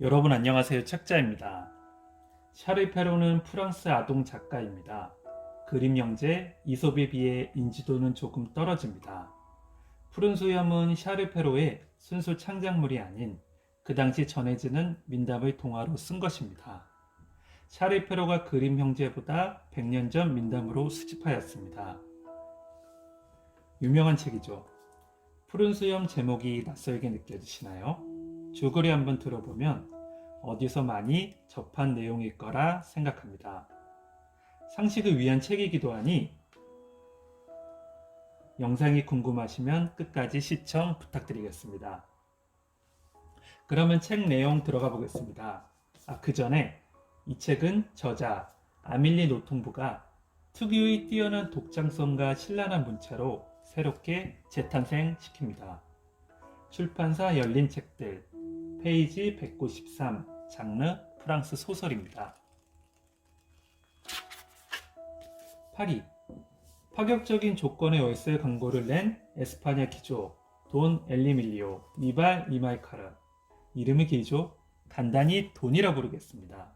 여러분 안녕하세요. 책자입니다. 샤르 페로는 프랑스 아동 작가입니다. 그림 영재, 이솝에 비해 인지도는 조금 떨어집니다. 푸른 수염은 샤르 페로의 순수 창작물이 아닌 그 당시 전해지는 민담의 동화로 쓴 것입니다. 샤르 페로가 그림 형제보다 100년 전 민담으로 수집하였습니다. 유명한 책이죠. 푸른 수염 제목이 낯설게 느껴지시나요? 줄거리 한번 들어보면 어디서 많이 접한 내용일 거라 생각합니다. 상식을 위한 책이기도 하니 영상이 궁금하시면 끝까지 시청 부탁드리겠습니다. 그러면 책 내용 들어가 보겠습니다. 아, 그 전에 이 책은 저자 아밀리 노통부가 특유의 뛰어난 독창성과 신랄한 문체로 새롭게 재탄생시킵니다. 출판사 열린 책들 페이지 193 장르 프랑스 소설입니다. 8위 파격적인 조건의 월세 광고를 낸 에스파냐 기조 돈 엘리밀리오 니발 이말카르 이름이 길죠? 간단히 돈이라 부르겠습니다.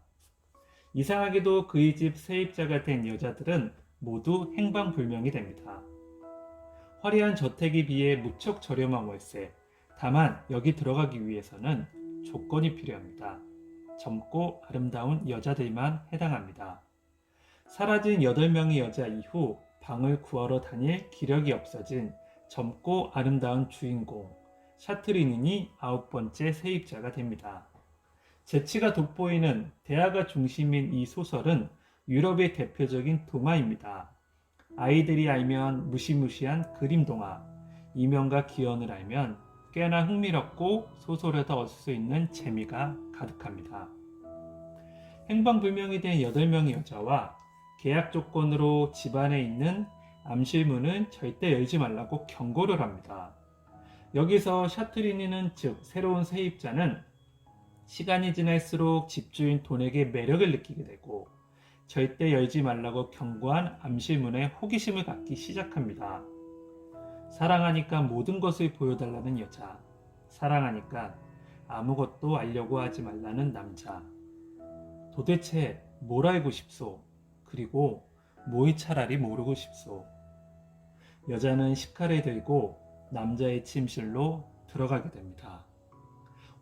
이상하게도 그의 집 세입자가 된 여자들은 모두 행방불명이 됩니다. 화려한 저택에 비해 무척 저렴한 월세, 다만 여기 들어가기 위해서는 조건이 필요합니다. 젊고 아름다운 여자들만 해당합니다. 사라진 8명의 여자 이후 방을 구하러 다닐 기력이 없어진 젊고 아름다운 주인공 샤트리닌이 아홉 번째 세입자가 됩니다. 재치가 돋보이는 대화가 중심인 이 소설은 유럽의 대표적인 동화입니다. 아이들이 알면 무시무시한 그림 동화, 이면과 기원을 알면 꽤나 흥미롭고 소설에서 얻을 수 있는 재미가 가득합니다. 행방불명이 된 8명의 여자와 계약 조건으로 집안에 있는 암실문은 절대 열지 말라고 경고를 합니다. 여기서 샤트리니는 즉 새로운 세입자는 시간이 지날수록 집주인 돈에게 매력을 느끼게 되고 절대 열지 말라고 경고한 암실문에 호기심을 갖기 시작합니다. 사랑하니까 모든 것을 보여달라는 여자. 사랑하니까 아무것도 알려고 하지 말라는 남자. 도대체 뭘 알고 싶소? 그리고 뭐이 차라리 모르고 싶소? 여자는 식칼을 들고 남자의 침실로 들어가게 됩니다.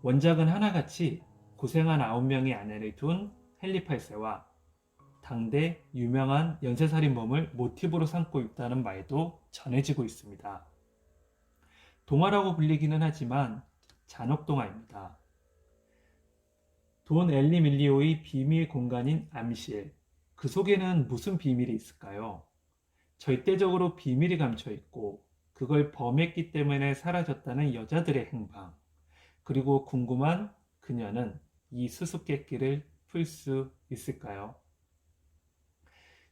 원작은 하나같이 고생한 아홉 명의 아내를 둔 헨리 8세와 당대 유명한 연쇄살인범을 모티브로 삼고 있다는 말도 전해지고 있습니다. 동화라고 불리기는 하지만 잔혹동화입니다. 돈 엘리 밀리오의 비밀 공간인 암실. 그 속에는 무슨 비밀이 있을까요? 절대적으로 비밀이 감춰 있고 그걸 범했기 때문에 사라졌다는 여자들의 행방. 그리고 궁금한 그녀는 이 수수께끼를 풀 수 있을까요?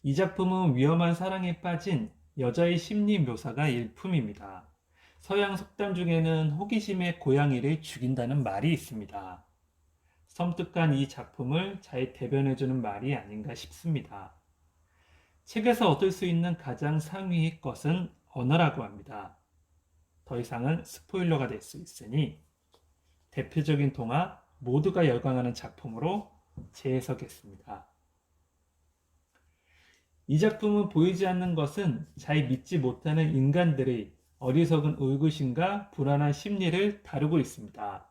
이 작품은 위험한 사랑에 빠진 여자의 심리 묘사가 일품입니다. 서양 속담 중에는 호기심의 고양이를 죽인다는 말이 있습니다. 섬뜩한 이 작품을 잘 대변해주는 말이 아닌가 싶습니다. 책에서 얻을 수 있는 가장 상위의 것은 언어라고 합니다. 더 이상은 스포일러가 될 수 있으니 대표적인 동화 모두가 열광하는 작품으로 재해석했습니다. 이 작품은 보이지 않는 것은 잘 믿지 못하는 인간들의 어리석은 의구심과 불안한 심리를 다루고 있습니다.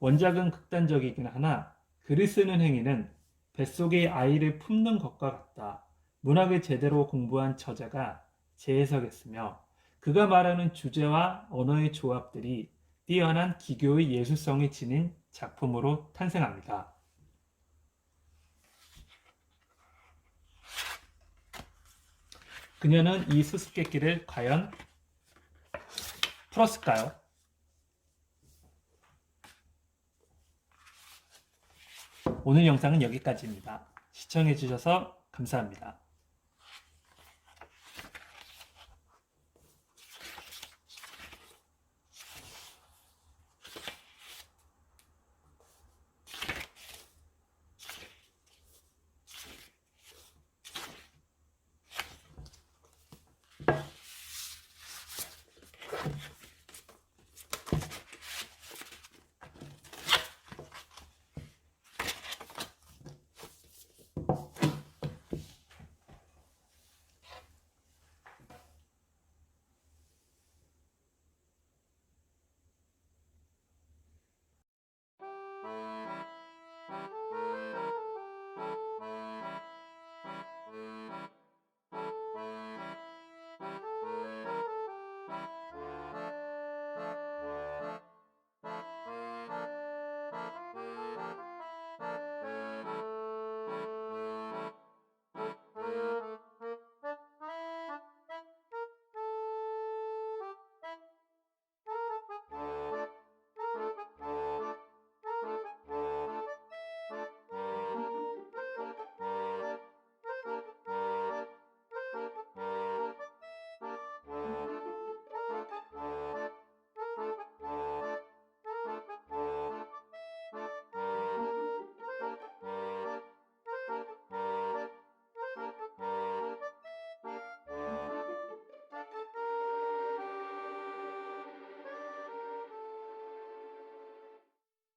원작은 극단적이긴 하나 글을 쓰는 행위는 뱃속의 아이를 품는 것과 같다. 문학을 제대로 공부한 저자가 재해석했으며 그가 말하는 주제와 언어의 조합들이 뛰어난 기교의 예술성이 지닌 작품으로 탄생합니다. 그녀는 이 수수께끼를 과연 풀었을까요? 오늘 영상은 여기까지입니다. 시청해주셔서 감사합니다.